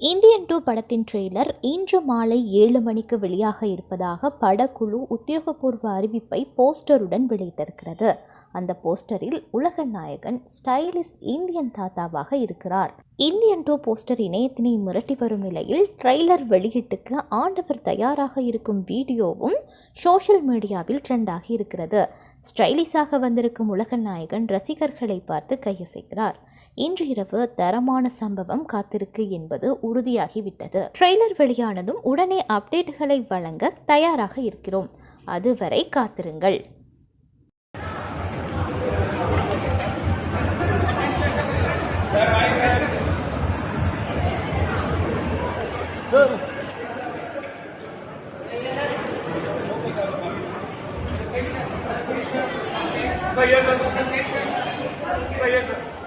Indian two படத்தின் trailer இன்று மாலை ஏழு மணிக்கு வெளியாக இருப்பதாக படக்குழு உத்தியோகபூர்வ அறிவிப்பை போஸ்டருடன் வெளியிட்டிருக்கிறது. அந்த போஸ்டரில் உலக நாயகன் ஸ்டைலிஷ் இந்தியன் தாத்தாவாக இருக்கிறார். இந்தியன் டூ போஸ்டர் இணையத்தினை மிரட்டி வரும் நிலையில் ட்ரெய்லர் வெளியீட்டுக்கு ஆண்டவர் தயாராக இருக்கும் வீடியோவும் சோஷியல் மீடியாவில் ட்ரெண்டாகி இருக்கிறது. ஸ்டைலிஷாக வந்திருக்கும் உலக நாயகன் ரசிகர்களை பார்த்து கையசைக்கிறார். இன்று இரவு தரமான சம்பவம் காத்திருக்கு என்பது உறுதியாகிவிட்டது. ட்ரெய்லர் வெளியானதும் உடனே அப்டேட்டுகளை வழங்க தயாராக இருக்கிறோம். அதுவரை காத்திருங்கள். भैया